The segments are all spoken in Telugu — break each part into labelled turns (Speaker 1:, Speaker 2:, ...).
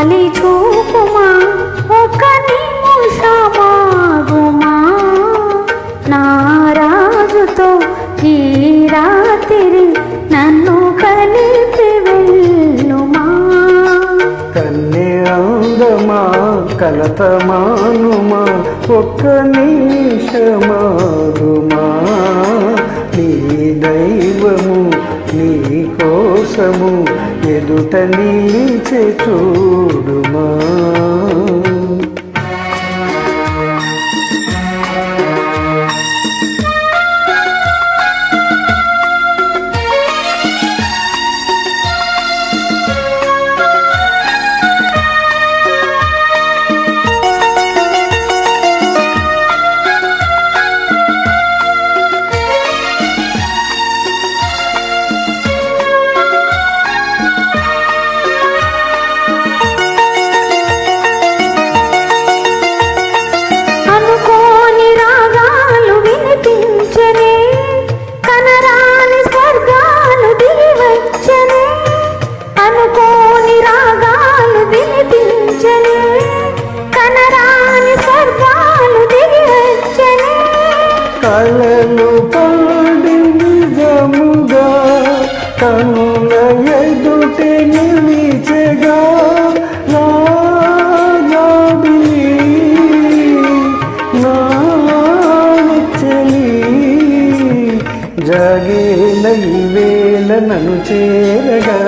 Speaker 1: జాలి చూపుమా ఒక నిమిషమాగుమా నారాజుతో ఈ రాత్రి నన్ను కలిపి వెళ్ళుమా.
Speaker 2: కన్నె అందమా కలతమానుమా ఒక్క నిమిషమాగుమా. నీ దైవము నీ కోసము ఎదుట నిలిచే
Speaker 1: చూ
Speaker 2: కళలు పండి నిజముగా కనుల ఎదుటి నిలిచెగా రాజాబిలి నాచెలి జగే వేల నన్ను చేరగా.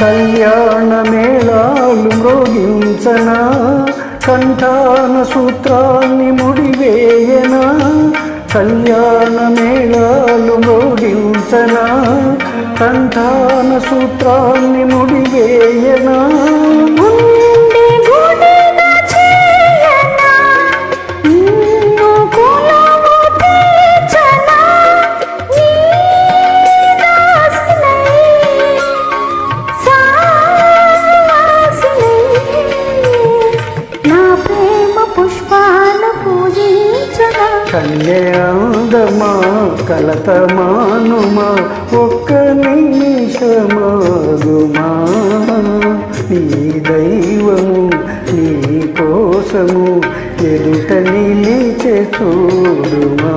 Speaker 2: కళ్యాణ మేళాలు మృగించనా? కంఠాన సూత్రాన్ని ముడివేయనా? కళ్యాణ మేళాలు మృగించనా? కంఠాన సూత్రాన్ని ముడివేయనా?
Speaker 1: పూజించనా
Speaker 2: కలతమానుమా ఒక్క నిమిషమాగుమా. నీ దైవము నీ కోసము ఎదుట నిలిచే చూడుమా.